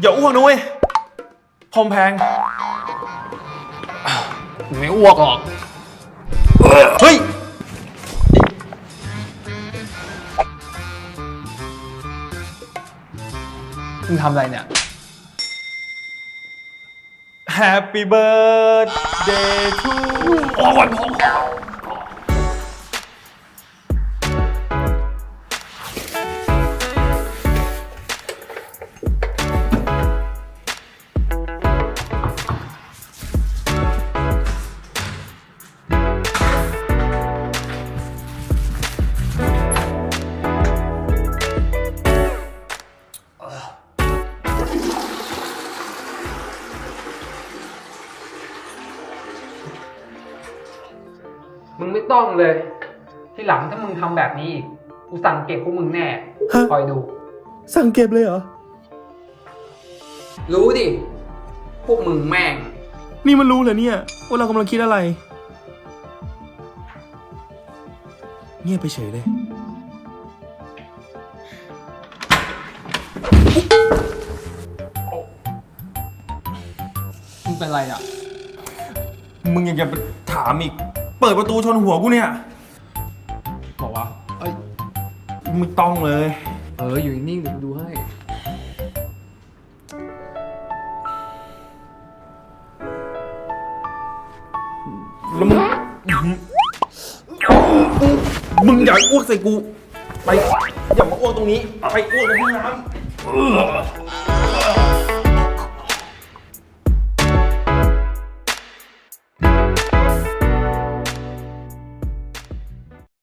อย่าอ้วกนะเว้ยคอมแพง ไม่อ้วกหรอก เฮ้ย มึงทำอะไรเนี่ย Happy birthday to โอ้ยพอพอ มึงไม่ต้องเลย ที่หลังถ้ามึงทำแบบนี้อีกกูสั่งเก็บพวกมึงแน่ฮะ คอยดู สั่งเก็บเลยเหรอ รู้ดิ พวกมึงแม่ง นี่มันรู้เหรอเนี่ย ว่าเรากำลังคิดอะไร เงียบไปเฉยเลย มึงเป็นไรอะ มึงยังจะถามอีก เปิดประตูชนหัวกูเนี่ยบอกว่าเอ้ยไม่ต้องเลย เอออยู่นิ่งๆเดี๋ยวกูดูให้ แล้วมึงมึงอย่าอ้วกใส่กู ไป อย่ามาอ้วกตรงนี้ ไปอ้วกในห้องน้ำ